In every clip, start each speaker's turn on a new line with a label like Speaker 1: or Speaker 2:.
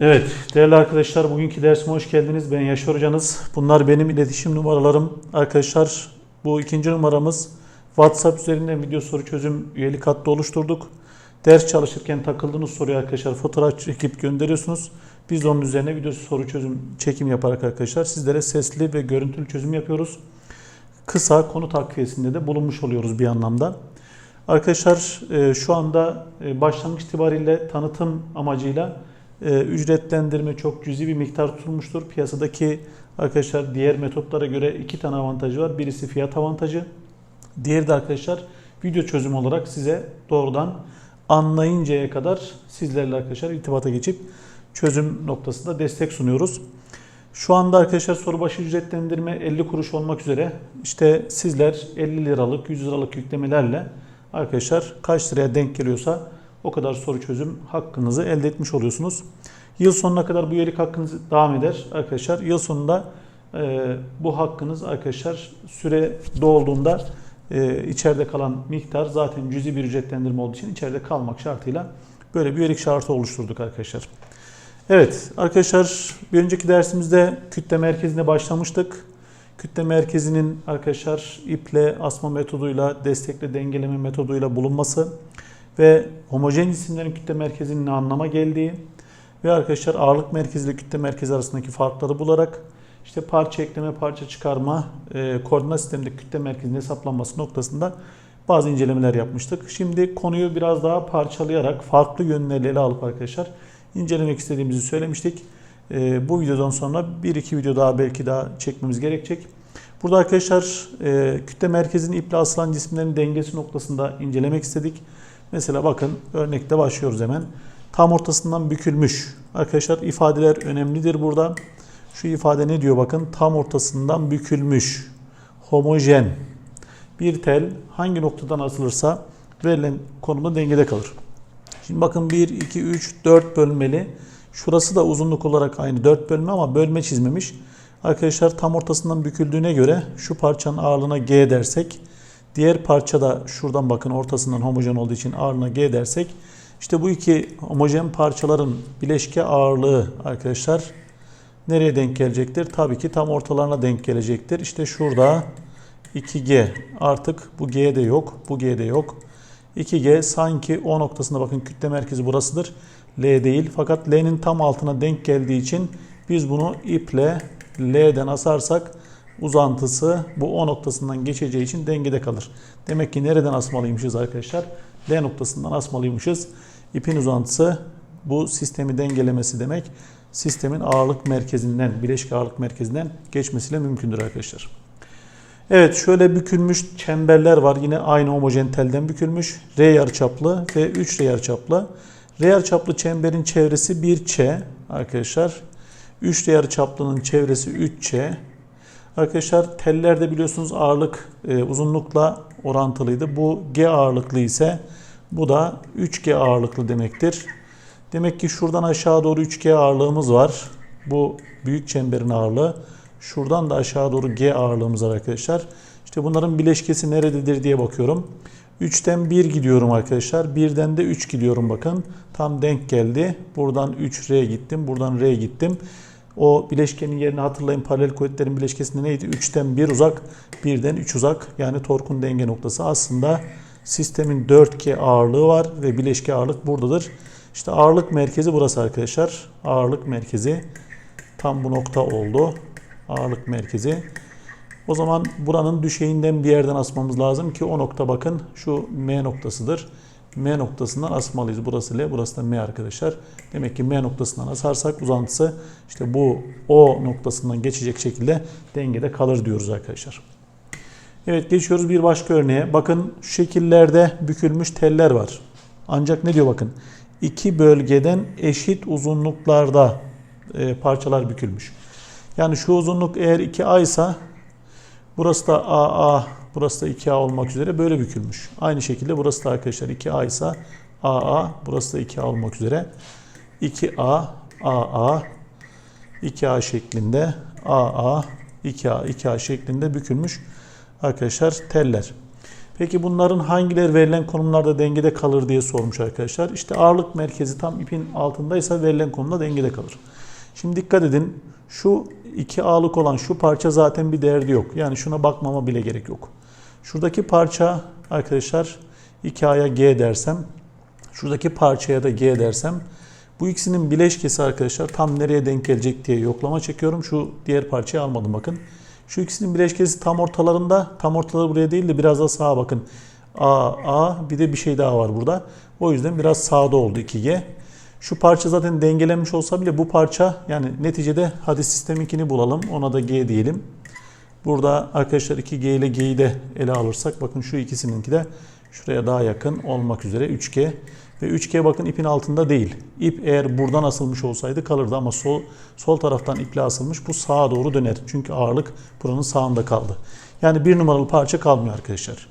Speaker 1: Evet değerli arkadaşlar bugünkü dersime hoş geldiniz. Ben Yaşar Hocanız. Bunlar benim iletişim numaralarım. Arkadaşlar bu ikinci numaramız WhatsApp üzerinden video soru çözüm üyelik hattı oluşturduk. Ders çalışırken takıldığınız soruyu arkadaşlar fotoğraf çekip gönderiyorsunuz. Biz onun üzerine video soru çözüm çekim yaparak arkadaşlar sizlere sesli ve görüntülü çözüm yapıyoruz. Kısa konu takviyesinde de bulunmuş oluyoruz bir anlamda. Arkadaşlar e, şu anda e, başlangıç itibariyle tanıtım amacıyla e, ücretlendirme çok cüzi bir miktar tutulmuştur. Piyasadaki arkadaşlar diğer metotlara göre iki tane avantajı var. Birisi fiyat avantajı. Diğeri de arkadaşlar video çözüm olarak size doğrudan anlayıncaya kadar sizlerle arkadaşlar irtibata geçip çözüm noktasında destek sunuyoruz. Şu anda arkadaşlar soru başı ücretlendirme 50 kuruş olmak üzere işte sizler 50 liralık 100 liralık yüklemelerle arkadaşlar kaç liraya denk geliyorsa o kadar soru çözüm hakkınızı elde etmiş oluyorsunuz. Yıl sonuna kadar bu üyelik hakkınız devam eder arkadaşlar. Yıl sonunda e, bu hakkınız arkadaşlar süre dolduğunda e, içeride kalan miktar zaten cüzi bir ücretlendirme olduğu için içeride kalmak şartıyla böyle bir üyelik şartı oluşturduk arkadaşlar. Evet arkadaşlar bir önceki dersimizde kütle merkezine başlamıştık. Kütle merkezinin arkadaşlar iple asma metoduyla, destekle dengeleme metoduyla bulunması ve homojen cisimlerin kütle merkezinin ne anlama geldiği ve arkadaşlar ağırlık merkezi ile kütle merkezi arasındaki farkları bularak işte parça ekleme, parça çıkarma, e, koordinat sistemindeki kütle merkezinin hesaplanması noktasında bazı incelemeler yapmıştık. Şimdi konuyu biraz daha parçalayarak farklı yönlerle ele alıp arkadaşlar incelemek istediğimizi söylemiştik. E, bu videodan sonra bir iki video daha belki daha çekmemiz gerekecek. Burada arkadaşlar e, kütle merkezinin iple asılan cisimlerin dengesi noktasında incelemek istedik. Mesela bakın örnekte başlıyoruz hemen. Tam ortasından bükülmüş. Arkadaşlar ifadeler önemlidir burada. Şu ifade ne diyor bakın. Tam ortasından bükülmüş. Homojen. Bir tel hangi noktadan asılırsa verilen konumda dengede kalır. Şimdi bakın 1, 2, 3, 4 bölmeli. Şurası da uzunluk olarak aynı 4 bölme ama bölme çizmemiş. Arkadaşlar tam ortasından büküldüğüne göre şu parçanın ağırlığına G dersek diğer parça da şuradan bakın ortasından homojen olduğu için ağırlığına G dersek işte bu iki homojen parçaların bileşke ağırlığı arkadaşlar nereye denk gelecektir? Tabii ki tam ortalarına denk gelecektir. İşte şurada 2G artık bu G de yok bu G de yok. 2G sanki O noktasında bakın kütle merkezi burasıdır. L değil fakat L'nin tam altına denk geldiği için biz bunu iple L'den asarsak uzantısı bu O noktasından geçeceği için dengede kalır. Demek ki nereden asmalıymışız arkadaşlar? L noktasından asmalıymışız. İpin uzantısı bu sistemi dengelemesi demek. Sistemin ağırlık merkezinden, bileşik ağırlık merkezinden geçmesiyle mümkündür arkadaşlar. Evet şöyle bükülmüş çemberler var. Yine aynı homojen telden bükülmüş. R yarıçaplı ve 3 R yarıçaplı. R yarıçaplı çemberin çevresi 1Ç arkadaşlar. 3 R yarıçaplının çevresi 3Ç. Arkadaşlar tellerde biliyorsunuz ağırlık e, uzunlukla orantılıydı. Bu G ağırlıklı ise bu da 3G ağırlıklı demektir. Demek ki şuradan aşağı doğru 3G ağırlığımız var. Bu büyük çemberin ağırlığı. Şuradan da aşağı doğru G ağırlığımız var arkadaşlar. İşte bunların bileşkesi nerededir diye bakıyorum. 3'ten 1 gidiyorum arkadaşlar. 1'den de 3 gidiyorum bakın. Tam denk geldi. Buradan 3R gittim. Buradan R gittim. O bileşkenin yerini hatırlayın. Paralel kuvvetlerin bileşkesinde neydi? 3'ten 1 uzak, 1'den 3 uzak. Yani torkun denge noktası. Aslında sistemin 4G ağırlığı var ve bileşke ağırlık buradadır. İşte ağırlık merkezi burası arkadaşlar. Ağırlık merkezi tam bu nokta oldu. Ağırlık merkezi. O zaman buranın düşeyinden bir yerden asmamız lazım ki o nokta bakın şu M noktasıdır. M noktasından asmalıyız. Burası L, burası da M arkadaşlar. Demek ki M noktasından asarsak uzantısı işte bu O noktasından geçecek şekilde dengede kalır diyoruz arkadaşlar. Evet geçiyoruz bir başka örneğe. Bakın şu şekillerde bükülmüş teller var. Ancak ne diyor bakın. iki bölgeden eşit uzunluklarda e, parçalar bükülmüş. Yani şu uzunluk eğer 2A ise burası da AA, burası da 2A olmak üzere böyle bükülmüş. Aynı şekilde burası da arkadaşlar 2A ise AA, burası da 2A olmak üzere 2A, AA, 2A şeklinde AA, 2A, 2A şeklinde bükülmüş arkadaşlar teller. Peki bunların hangileri verilen konumlarda dengede kalır diye sormuş arkadaşlar. İşte ağırlık merkezi tam ipin altındaysa verilen konumda dengede kalır. Şimdi dikkat edin. Şu iki ağlık olan şu parça zaten bir derdi yok. Yani şuna bakmama bile gerek yok. Şuradaki parça arkadaşlar 2A'ya G dersem şuradaki parçaya da G dersem bu ikisinin bileşkesi arkadaşlar tam nereye denk gelecek diye yoklama çekiyorum. Şu diğer parçayı almadım bakın. Şu ikisinin bileşkesi tam ortalarında. Tam ortaları buraya değil de biraz da sağa bakın. A, A bir de bir şey daha var burada. O yüzden biraz sağda oldu 2G. Şu parça zaten dengelenmiş olsa bile bu parça yani neticede hadi sisteminkini bulalım. Ona da G diyelim. Burada arkadaşlar 2G ile G'yi de ele alırsak bakın şu ikisininki de şuraya daha yakın olmak üzere 3G. Ve 3G bakın ipin altında değil. İp eğer buradan asılmış olsaydı kalırdı ama sol sol taraftan iple asılmış. Bu sağa doğru döner. Çünkü ağırlık buranın sağında kaldı. Yani bir numaralı parça kalmıyor arkadaşlar.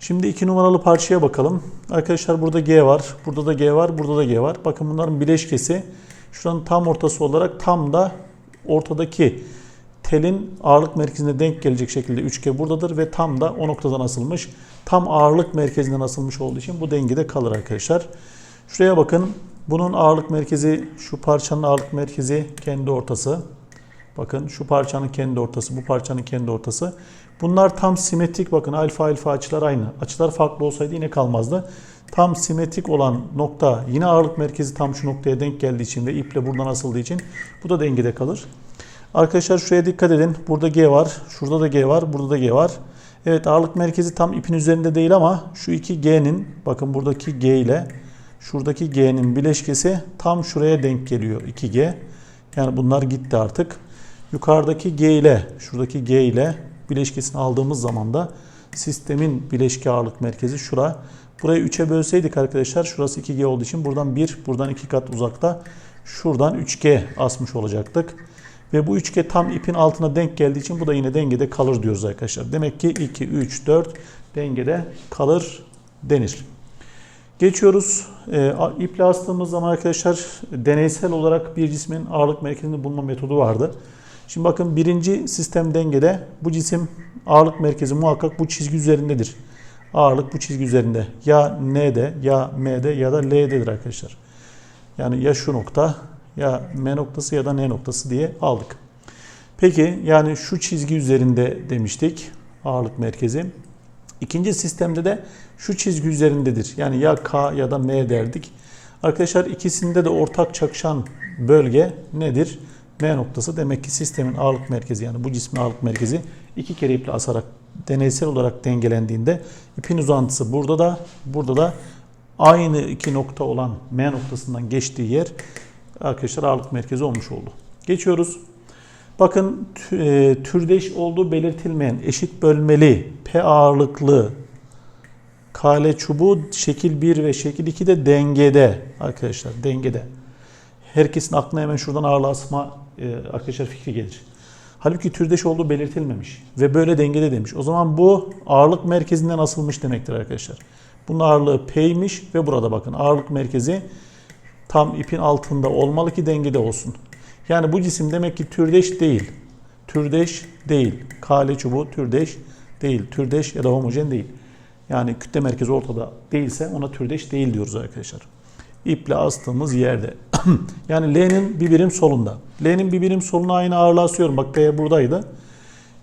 Speaker 1: Şimdi iki numaralı parçaya bakalım. Arkadaşlar burada G var. Burada da G var. Burada da G var. Bakın bunların bileşkesi şuranın tam ortası olarak tam da ortadaki telin ağırlık merkezine denk gelecek şekilde üçgen buradadır ve tam da o noktadan asılmış. Tam ağırlık merkezinden asılmış olduğu için bu dengede kalır arkadaşlar. Şuraya bakın. Bunun ağırlık merkezi şu parçanın ağırlık merkezi kendi ortası. Bakın şu parçanın kendi ortası, bu parçanın kendi ortası. Bunlar tam simetrik bakın alfa alfa açılar aynı. Açılar farklı olsaydı yine kalmazdı. Tam simetrik olan nokta yine ağırlık merkezi tam şu noktaya denk geldiği için ve iple buradan asıldığı için bu da dengede kalır. Arkadaşlar şuraya dikkat edin. Burada G var. Şurada da G var. Burada da G var. Evet ağırlık merkezi tam ipin üzerinde değil ama şu iki G'nin bakın buradaki G ile şuradaki G'nin bileşkesi tam şuraya denk geliyor 2G. Yani bunlar gitti artık. Yukarıdaki G ile şuradaki G ile bileşkesini aldığımız zaman da sistemin bileşke ağırlık merkezi şura. Burayı 3'e bölseydik arkadaşlar şurası 2G olduğu için buradan 1, buradan 2 kat uzakta şuradan 3G asmış olacaktık. Ve bu üçgen tam ipin altına denk geldiği için bu da yine dengede kalır diyoruz arkadaşlar. Demek ki 2, 3, 4 dengede kalır denir. Geçiyoruz. E, iple astığımız zaman arkadaşlar deneysel olarak bir cismin ağırlık merkezini bulma metodu vardı. Şimdi bakın birinci sistem dengede bu cisim ağırlık merkezi muhakkak bu çizgi üzerindedir. Ağırlık bu çizgi üzerinde. Ya N'de ya M'de ya da L'dedir arkadaşlar. Yani ya şu nokta ya M noktası ya da N noktası diye aldık. Peki yani şu çizgi üzerinde demiştik ağırlık merkezi. İkinci sistemde de şu çizgi üzerindedir. Yani ya K ya da M derdik. Arkadaşlar ikisinde de ortak çakışan bölge nedir? M noktası demek ki sistemin ağırlık merkezi yani bu cismin ağırlık merkezi iki kere iple asarak deneysel olarak dengelendiğinde ipin uzantısı burada da burada da aynı iki nokta olan M noktasından geçtiği yer arkadaşlar ağırlık merkezi olmuş oldu. Geçiyoruz. Bakın e, türdeş olduğu belirtilmeyen eşit bölmeli P ağırlıklı kale çubuğu şekil 1 ve şekil 2 de dengede arkadaşlar dengede. Herkesin aklına hemen şuradan ağırlığa asma e, arkadaşlar fikri gelir. Halbuki türdeş olduğu belirtilmemiş ve böyle dengede demiş. O zaman bu ağırlık merkezinden asılmış demektir arkadaşlar. Bunun ağırlığı P'ymiş ve burada bakın ağırlık merkezi tam ipin altında olmalı ki dengede olsun. Yani bu cisim demek ki türdeş değil. Türdeş değil. Kale çubuğu türdeş değil. Türdeş ya da homojen değil. Yani kütle merkezi ortada değilse ona türdeş değil diyoruz arkadaşlar. İple astığımız yerde. yani L'nin bir birim solunda. L'nin bir birim soluna aynı ağırlığı asıyorum. Bak P buradaydı.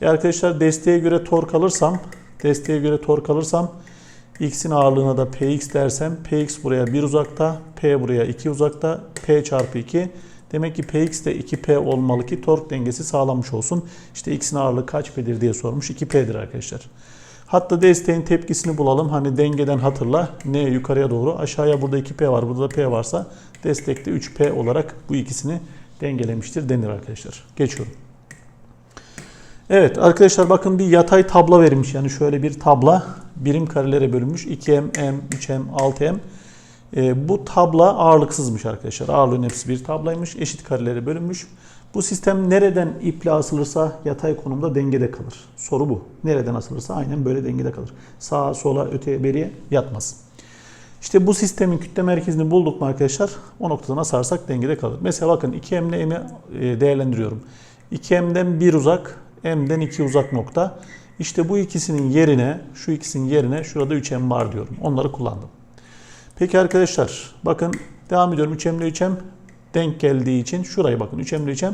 Speaker 1: E arkadaşlar desteğe göre tork alırsam, desteğe göre tork alırsam X'in ağırlığına da Px dersem Px buraya 1 uzakta, P buraya 2 uzakta, P çarpı 2. Demek ki Px de 2P olmalı ki tork dengesi sağlanmış olsun. İşte X'in ağırlığı kaç P'dir diye sormuş. 2P'dir arkadaşlar. Hatta desteğin tepkisini bulalım. Hani dengeden hatırla. N yukarıya doğru. Aşağıya burada 2P var. Burada da P varsa destekte 3P olarak bu ikisini dengelemiştir denir arkadaşlar. Geçiyorum. Evet arkadaşlar bakın bir yatay tabla verilmiş. Yani şöyle bir tabla birim karelere bölünmüş. 2M, M, 3M, 6M. E, bu tabla ağırlıksızmış arkadaşlar. Ağırlığın hepsi bir tablaymış. Eşit karelere bölünmüş. Bu sistem nereden iple asılırsa yatay konumda dengede kalır. Soru bu. Nereden asılırsa aynen böyle dengede kalır. Sağa, sola, öteye, beriye yatmaz. İşte bu sistemin kütle merkezini bulduk mu arkadaşlar? O noktadan asarsak dengede kalır. Mesela bakın 2M ile M'i değerlendiriyorum. 2M'den 1 uzak, M'den 2 uzak nokta. İşte bu ikisinin yerine, şu ikisinin yerine şurada 3M var diyorum. Onları kullandım. Peki arkadaşlar bakın devam ediyorum. 3M ile 3M denk geldiği için şuraya bakın. 3M ile 3M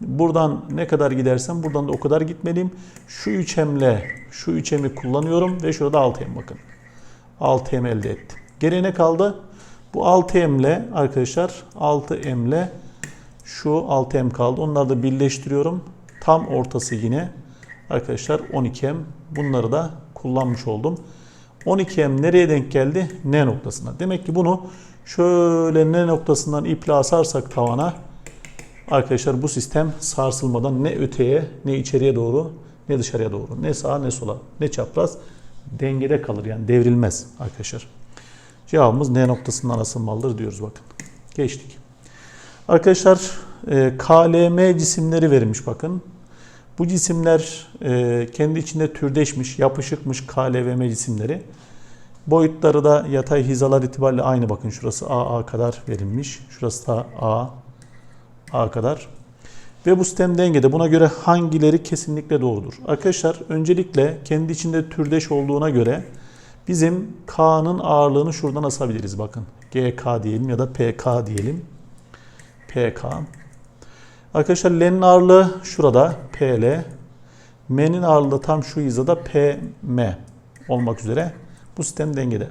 Speaker 1: buradan ne kadar gidersem buradan da o kadar gitmeliyim. Şu 3M ile şu 3M'i kullanıyorum ve şurada 6M bakın. 6M elde ettim. Geriye ne kaldı? Bu 6M ile arkadaşlar 6M ile şu 6M kaldı. Onları da birleştiriyorum. Tam ortası yine arkadaşlar 12M. Bunları da kullanmış oldum. 12M nereye denk geldi? N noktasına. Demek ki bunu şöyle N noktasından iple asarsak tavana arkadaşlar bu sistem sarsılmadan ne öteye ne içeriye doğru ne dışarıya doğru ne sağa ne sola ne çapraz dengede kalır yani devrilmez arkadaşlar. Cevabımız N noktasından asılmalıdır diyoruz bakın. Geçtik. Arkadaşlar e, KLM cisimleri verilmiş bakın. Bu cisimler e, kendi içinde türdeşmiş, yapışıkmış KLVM cisimleri. Boyutları da yatay hizalar itibariyle aynı bakın. Şurası AA kadar verilmiş. Şurası da A, A kadar. Ve bu sistem dengede. Buna göre hangileri kesinlikle doğrudur? Arkadaşlar öncelikle kendi içinde türdeş olduğuna göre bizim K'nın ağırlığını şuradan asabiliriz bakın. GK diyelim ya da PK diyelim. PK. Arkadaşlar L'nin ağırlığı şurada PL. M'nin ağırlığı tam şu hizada PM olmak üzere. Bu sistem dengede.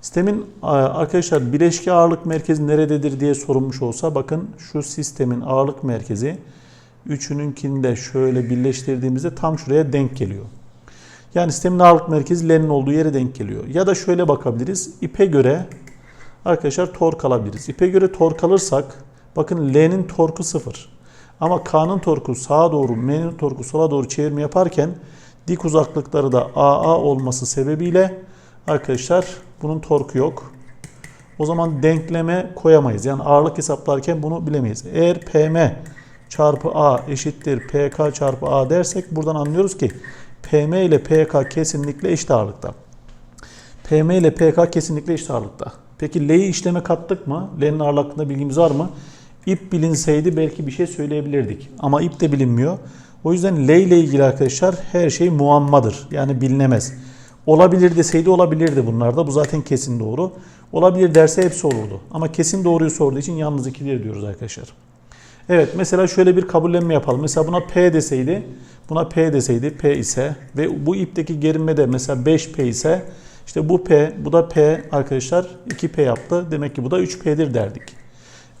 Speaker 1: Sistemin arkadaşlar bileşki ağırlık merkezi nerededir diye sorulmuş olsa bakın şu sistemin ağırlık merkezi üçününkinde şöyle birleştirdiğimizde tam şuraya denk geliyor. Yani sistemin ağırlık merkezi L'nin olduğu yere denk geliyor. Ya da şöyle bakabiliriz. İpe göre arkadaşlar tork alabiliriz. İpe göre tork alırsak bakın L'nin torku sıfır. Ama K'nın torku sağa doğru, M'nin torku sola doğru çevirme yaparken dik uzaklıkları da AA olması sebebiyle arkadaşlar bunun torku yok. O zaman denkleme koyamayız. Yani ağırlık hesaplarken bunu bilemeyiz. Eğer PM çarpı A eşittir PK çarpı A dersek buradan anlıyoruz ki PM ile PK kesinlikle eşit ağırlıkta. PM ile PK kesinlikle eşit ağırlıkta. Peki L'yi işleme kattık mı? L'nin ağırlığı hakkında bilgimiz var mı? İp bilinseydi belki bir şey söyleyebilirdik. Ama ip de bilinmiyor. O yüzden L ile ilgili arkadaşlar her şey muammadır. Yani bilinemez. Olabilir deseydi olabilirdi bunlarda. Bu zaten kesin doğru. Olabilir derse hepsi olurdu. Ama kesin doğruyu sorduğu için yalnız ikidir diyoruz arkadaşlar. Evet mesela şöyle bir kabullenme yapalım. Mesela buna P deseydi, buna P deseydi P ise ve bu ipteki gerilme de mesela 5P ise işte bu P, bu da P arkadaşlar 2P yaptı. Demek ki bu da 3P'dir derdik.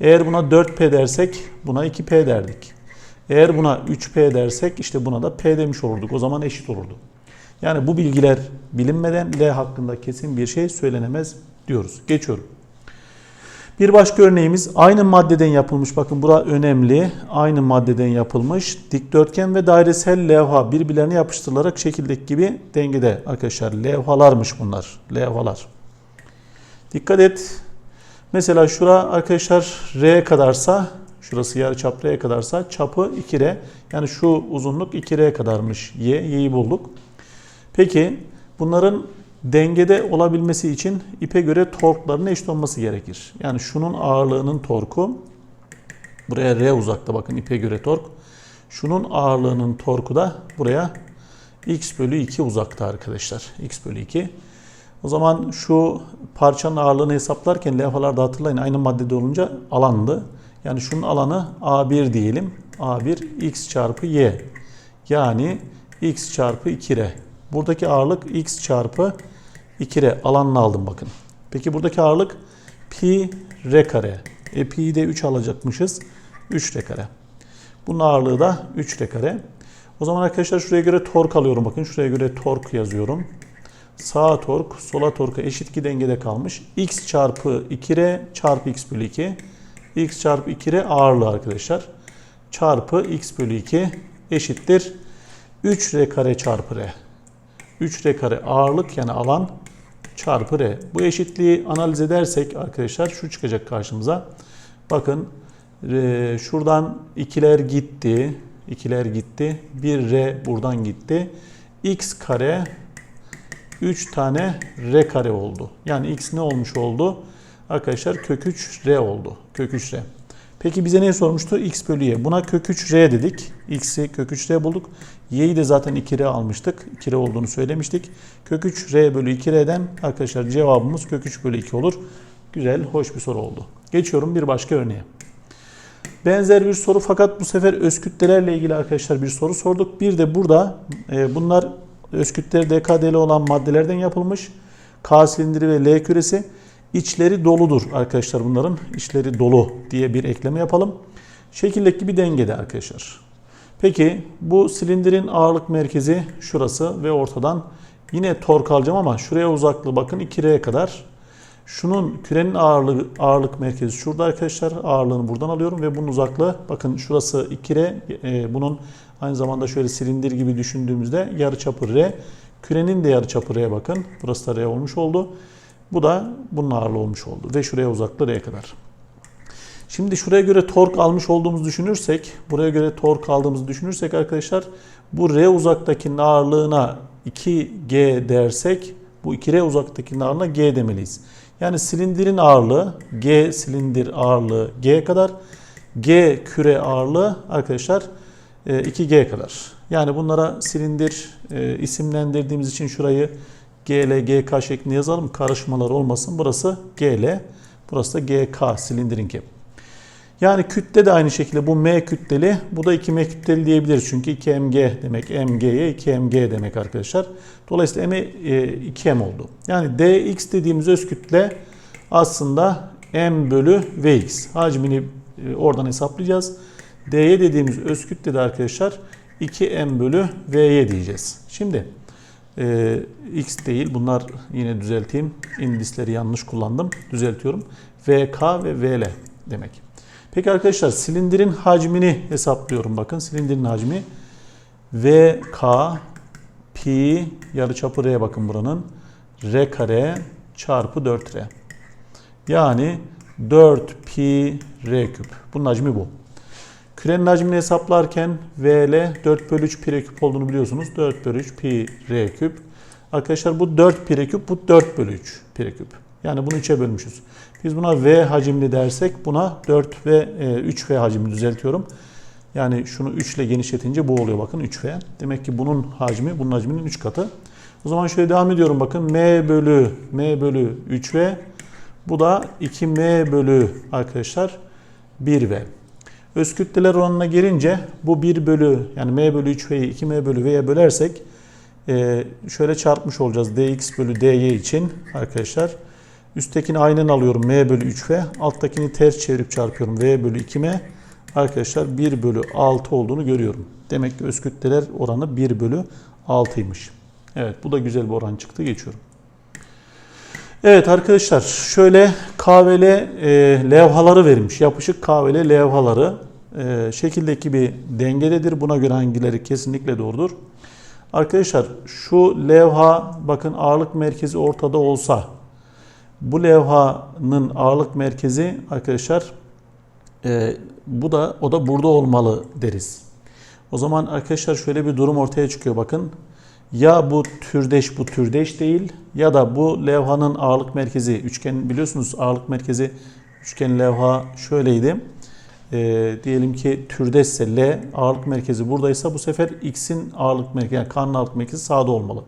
Speaker 1: Eğer buna 4P dersek buna 2P derdik. Eğer buna 3P dersek işte buna da P demiş olurduk. O zaman eşit olurdu. Yani bu bilgiler bilinmeden L hakkında kesin bir şey söylenemez diyoruz. Geçiyorum. Bir başka örneğimiz aynı maddeden yapılmış. Bakın bura önemli. Aynı maddeden yapılmış. Dikdörtgen ve dairesel levha birbirlerine yapıştırılarak şekildeki gibi dengede arkadaşlar. Levhalarmış bunlar. Levhalar. Dikkat et. Mesela şura arkadaşlar R kadarsa şurası yarıçap R kadarsa çapı 2R. Yani şu uzunluk 2R kadarmış. Y, Y'yi bulduk. Peki bunların dengede olabilmesi için ipe göre torkların eşit olması gerekir. Yani şunun ağırlığının torku buraya R uzakta bakın ipe göre tork. Şunun ağırlığının torku da buraya x bölü 2 uzakta arkadaşlar. x bölü 2. O zaman şu parçanın ağırlığını hesaplarken levhalarda hatırlayın aynı maddede olunca alandı. Yani şunun alanı A1 diyelim. A1 x çarpı y. Yani x çarpı 2r. Buradaki ağırlık x çarpı 2r alanını aldım bakın. Peki buradaki ağırlık pi r kare. E pi'yi de 3 alacakmışız. 3 r kare. Bunun ağırlığı da 3 r kare. O zaman arkadaşlar şuraya göre tork alıyorum. Bakın şuraya göre tork yazıyorum. Sağ tork sola torka eşit ki dengede kalmış. x çarpı 2r çarpı x bölü 2. x çarpı 2r ağırlığı arkadaşlar. Çarpı x bölü 2 eşittir. 3r kare çarpı r. 3r kare ağırlık yani alan çarpı r. Bu eşitliği analiz edersek arkadaşlar şu çıkacak karşımıza. Bakın şuradan ikiler gitti. ikiler gitti. Bir r buradan gitti. x kare 3 tane r kare oldu. Yani x ne olmuş oldu? Arkadaşlar kök 3 r oldu. Kök 3 r. Peki bize ne sormuştu? X bölü Y. Buna kök 3 R dedik. X'i kök 3 R bulduk. Y'yi de zaten 2 R almıştık. 2 R olduğunu söylemiştik. Kök 3 R bölü 2 R'den arkadaşlar cevabımız kök 3 bölü 2 olur. Güzel, hoş bir soru oldu. Geçiyorum bir başka örneğe. Benzer bir soru fakat bu sefer öz kütlelerle ilgili arkadaşlar bir soru sorduk. Bir de burada e, bunlar öz kütleri DKD'li olan maddelerden yapılmış. K silindiri ve L küresi. İçleri doludur arkadaşlar bunların. İçleri dolu diye bir ekleme yapalım. Şekildeki bir dengede arkadaşlar. Peki bu silindirin ağırlık merkezi şurası ve ortadan yine tork alacağım ama şuraya uzaklığı bakın 2R kadar. Şunun kürenin ağırlığı, ağırlık merkezi şurada arkadaşlar. Ağırlığını buradan alıyorum ve bunun uzaklığı bakın şurası 2R. E, bunun aynı zamanda şöyle silindir gibi düşündüğümüzde yarıçapı R. Kürenin de yarıçapı R bakın. Burası da R olmuş oldu. Bu da bunun ağırlığı olmuş oldu ve şuraya uzaklığı R kadar. Şimdi şuraya göre tork almış olduğumuzu düşünürsek, buraya göre tork aldığımızı düşünürsek arkadaşlar bu R uzaktakinin ağırlığına 2G dersek bu 2R uzaktakinin ağırlığına G demeliyiz. Yani silindirin ağırlığı G silindir ağırlığı G kadar. G küre ağırlığı arkadaşlar 2G kadar. Yani bunlara silindir e, isimlendirdiğimiz için şurayı GL, GK şeklinde yazalım. Karışmalar olmasın. Burası GL, burası da GK silindirinki. Yani kütle de aynı şekilde bu M kütleli, bu da 2M kütleli diyebiliriz. Çünkü 2mg demek, mg'ye 2mg demek arkadaşlar. Dolayısıyla M 2m oldu. Yani dx dediğimiz öz kütle aslında m bölü vx. Hacmini e, oradan hesaplayacağız. Dy dediğimiz öz kütle de arkadaşlar 2m bölü vy diyeceğiz. Şimdi e, x değil bunlar yine düzelteyim. İndisleri yanlış kullandım. Düzeltiyorum. vk ve vl demek. Peki arkadaşlar silindirin hacmini hesaplıyorum. Bakın silindirin hacmi VK pi yarıçapı R bakın buranın. R kare çarpı 4R. Yani 4 pi R küp. Bunun hacmi bu. Kürenin hacmini hesaplarken VL 4 bölü 3 pi küp olduğunu biliyorsunuz. 4 bölü 3 pi R küp. Arkadaşlar bu 4 pi küp, bu 4 bölü 3 pi küp. Yani bunu 3'e bölmüşüz. Biz buna V hacimli dersek buna 4 ve 3V hacimli düzeltiyorum. Yani şunu 3 ile genişletince bu oluyor bakın 3V. Demek ki bunun hacmi bunun hacminin 3 katı. O zaman şöyle devam ediyorum bakın M bölü M bölü 3V. Bu da 2M bölü arkadaşlar 1V. Öz kütleler oranına gelince bu 1 bölü yani M bölü 3V'yi 2M bölü V'ye bölersek şöyle çarpmış olacağız dx bölü dy için arkadaşlar. Üsttekini aynen alıyorum m bölü 3v. Alttakini ters çevirip çarpıyorum v bölü 2m. Arkadaşlar 1 bölü 6 olduğunu görüyorum. Demek ki öz kütleler oranı 1 bölü 6'ymış. Evet bu da güzel bir oran çıktı. Geçiyorum. Evet arkadaşlar şöyle KVL e, levhaları verilmiş. Yapışık KVL levhaları e, şekildeki bir dengededir. Buna göre hangileri kesinlikle doğrudur. Arkadaşlar şu levha bakın ağırlık merkezi ortada olsa bu levhanın ağırlık merkezi arkadaşlar e, bu da o da burada olmalı deriz. O zaman arkadaşlar şöyle bir durum ortaya çıkıyor bakın. Ya bu türdeş bu türdeş değil ya da bu levhanın ağırlık merkezi üçgen biliyorsunuz ağırlık merkezi üçgen levha şöyleydi. E, diyelim ki türdeşse L ağırlık merkezi buradaysa bu sefer X'in ağırlık merkezi yani K'nın ağırlık merkezi sağda olmalı.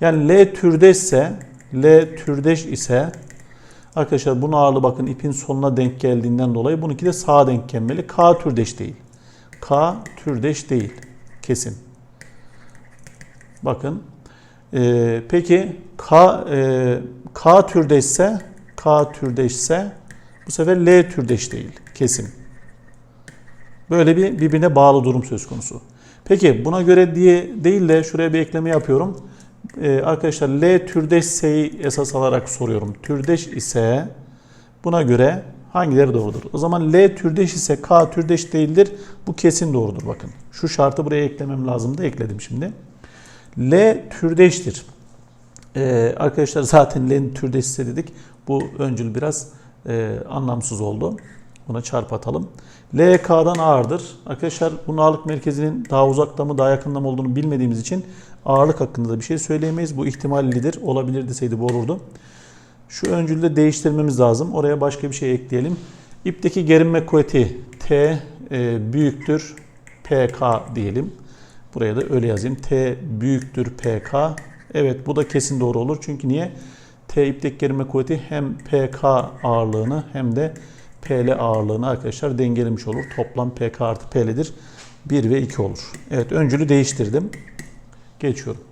Speaker 1: Yani L türdeşse L türdeş ise arkadaşlar bunun ağırlığı bakın ipin sonuna denk geldiğinden dolayı bununki de sağa denk gelmeli. K türdeş değil. K türdeş değil. Kesin. Bakın. Ee, peki K e, K türdeşse K türdeşse bu sefer L türdeş değil. Kesin. Böyle bir birbirine bağlı durum söz konusu. Peki buna göre diye değil de şuraya bir ekleme yapıyorum. Ee, arkadaşlar L türdeş S'yi esas alarak soruyorum. Türdeş ise buna göre hangileri doğrudur? O zaman L türdeş ise K türdeş değildir. Bu kesin doğrudur bakın. Şu şartı buraya eklemem lazım da ekledim şimdi. L türdeştir. Ee, arkadaşlar zaten L'nin türdeş ise dedik. Bu öncül biraz e, anlamsız oldu. Buna çarp atalım. L K'dan ağırdır. Arkadaşlar bunun ağırlık merkezinin daha uzakta mı daha yakında mı olduğunu bilmediğimiz için ağırlık hakkında da bir şey söyleyemeyiz. Bu ihtimallidir. Olabilir deseydi bu olurdu. Şu öncülde değiştirmemiz lazım. Oraya başka bir şey ekleyelim. İpteki gerilme kuvveti T e, büyüktür PK diyelim. Buraya da öyle yazayım. T büyüktür PK. Evet bu da kesin doğru olur. Çünkü niye? T ipteki gerilme kuvveti hem PK ağırlığını hem de PL ağırlığını arkadaşlar dengelemiş olur. Toplam PK artı PL'dir. 1 ve 2 olur. Evet öncülü değiştirdim. Geçiyorum.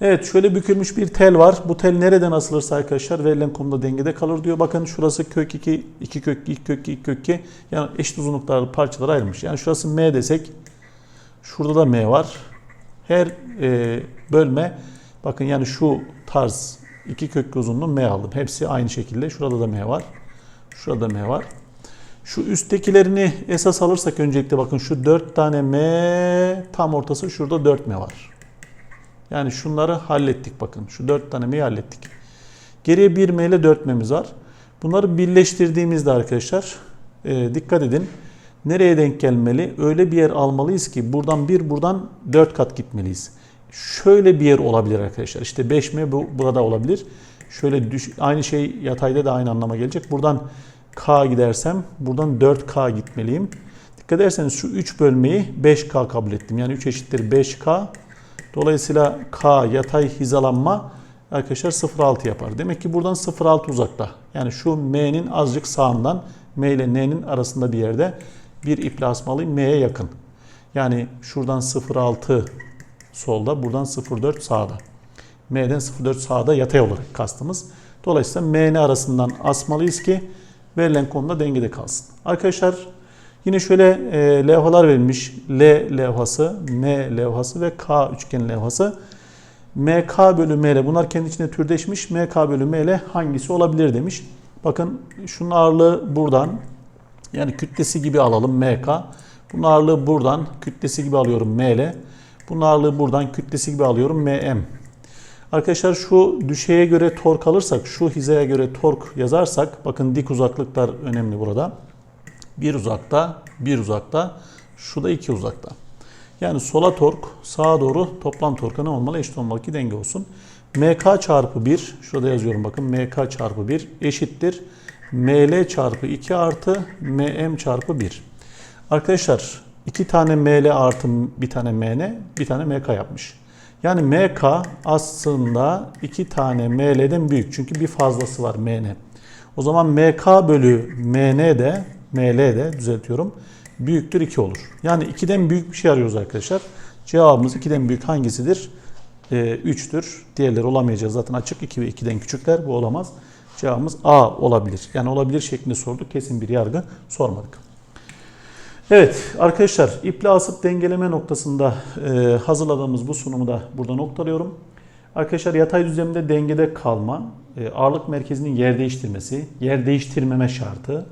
Speaker 1: Evet şöyle bükülmüş bir tel var. Bu tel nereden asılırsa arkadaşlar verilen konumda dengede kalır diyor. Bakın şurası kök 2, 2 kök 2, kök 2, kök 2. Yani eşit uzunluklarla parçalara ayrılmış. Yani şurası M desek şurada da M var. Her e, bölme bakın yani şu tarz 2 kök uzunluğu M aldım. Hepsi aynı şekilde. Şurada da M var. Şurada M var. Şu üsttekilerini esas alırsak öncelikle bakın şu 4 tane M tam ortası şurada 4 M var. Yani şunları hallettik bakın. Şu 4 tane M'yi hallettik. Geriye 1 M ile 4 M'miz var. Bunları birleştirdiğimizde arkadaşlar e, dikkat edin. Nereye denk gelmeli? Öyle bir yer almalıyız ki buradan 1 buradan 4 kat gitmeliyiz. Şöyle bir yer olabilir arkadaşlar. İşte 5 M bu, burada olabilir. Şöyle düş, aynı şey yatayda da aynı anlama gelecek. Buradan K gidersem buradan 4K gitmeliyim. Dikkat ederseniz şu 3 bölmeyi 5K kabul ettim. Yani 3 eşittir 5K. Dolayısıyla K yatay hizalanma arkadaşlar 0.6 yapar. Demek ki buradan 0.6 uzakta. Yani şu M'nin azıcık sağından M ile N'nin arasında bir yerde bir iple asmalıyım M'ye yakın. Yani şuradan 0.6 solda, buradan 0.4 sağda. M'den 0.4 sağda yatay olarak kastımız. Dolayısıyla MN arasından asmalıyız ki verilen konuda dengede kalsın. Arkadaşlar yine şöyle e, levhalar verilmiş. L levhası, M levhası ve K üçgen levhası. MK bölü ML bunlar kendi içinde türdeşmiş. MK bölü ML hangisi olabilir demiş. Bakın şunun ağırlığı buradan yani kütlesi gibi alalım MK. Bunun ağırlığı buradan kütlesi gibi alıyorum ML. Bunun ağırlığı buradan kütlesi gibi alıyorum MM. Arkadaşlar şu düşeye göre tork alırsak, şu hizaya göre tork yazarsak, bakın dik uzaklıklar önemli burada. Bir uzakta, bir uzakta, şu da iki uzakta. Yani sola tork, sağa doğru toplam torka ne olmalı? Eşit olmalı ki denge olsun. MK çarpı 1, şurada yazıyorum bakın MK çarpı 1 eşittir. ML çarpı 2 artı MM çarpı 1. Arkadaşlar iki tane ML artı bir tane MN, bir tane MK yapmış. Yani MK aslında iki tane ML'den büyük. Çünkü bir fazlası var MN. O zaman MK bölü MN de ML de düzeltiyorum. Büyüktür 2 olur. Yani 2'den büyük bir şey arıyoruz arkadaşlar. Cevabımız 2'den büyük hangisidir? Ee, 3'tür. Diğerleri olamayacağız. Zaten açık 2 ve 2'den küçükler. Bu olamaz. Cevabımız A olabilir. Yani olabilir şeklinde sorduk. Kesin bir yargı sormadık. Evet arkadaşlar iple asıp dengeleme noktasında e, hazırladığımız bu sunumu da burada noktalıyorum. Arkadaşlar yatay düzlemde dengede kalma, e, ağırlık merkezinin yer değiştirmesi, yer değiştirmeme şartı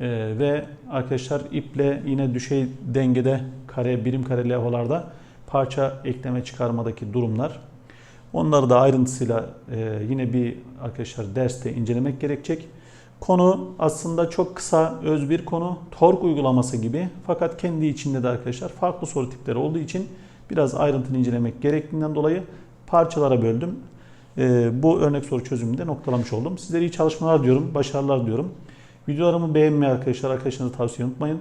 Speaker 1: e, ve arkadaşlar iple yine düşey dengede kare, birim kare levhalarda parça ekleme çıkarmadaki durumlar. Onları da ayrıntısıyla e, yine bir arkadaşlar derste incelemek gerekecek. Konu aslında çok kısa, öz bir konu. Tork uygulaması gibi. Fakat kendi içinde de arkadaşlar farklı soru tipleri olduğu için biraz ayrıntılı incelemek gerektiğinden dolayı parçalara böldüm. Ee, bu örnek soru çözümünü de noktalamış oldum. Sizlere iyi çalışmalar diyorum, başarılar diyorum. Videolarımı beğenmeyi arkadaşlar, arkadaşlarınıza tavsiye unutmayın.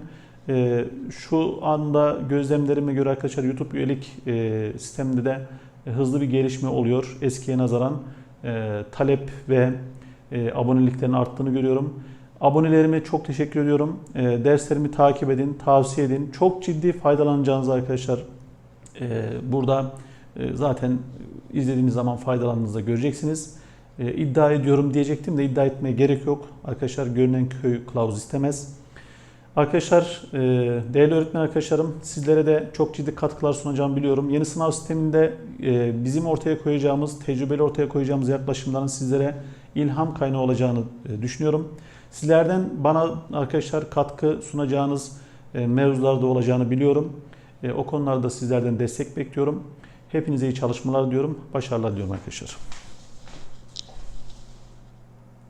Speaker 1: Ee, şu anda gözlemlerime göre arkadaşlar YouTube üyelik e, sisteminde de hızlı bir gelişme oluyor. Eskiye nazaran e, talep ve e, aboneliklerin arttığını görüyorum. Abonelerime çok teşekkür ediyorum. E, derslerimi takip edin, tavsiye edin. Çok ciddi faydalanacağınızı arkadaşlar e, burada e, zaten izlediğiniz zaman faydalandığınızda göreceksiniz. E, iddia ediyorum diyecektim de iddia etmeye gerek yok. Arkadaşlar görünen köy kılavuz istemez. Arkadaşlar, e, değerli öğretmen arkadaşlarım sizlere de çok ciddi katkılar sunacağımı biliyorum. Yeni sınav sisteminde e, bizim ortaya koyacağımız, tecrübeli ortaya koyacağımız yaklaşımların sizlere ilham kaynağı olacağını e, düşünüyorum. Sizlerden bana arkadaşlar katkı sunacağınız mevzularda olacağını biliyorum. O konularda sizlerden destek bekliyorum. Hepinize iyi çalışmalar diyorum. Başarılar diliyorum arkadaşlar.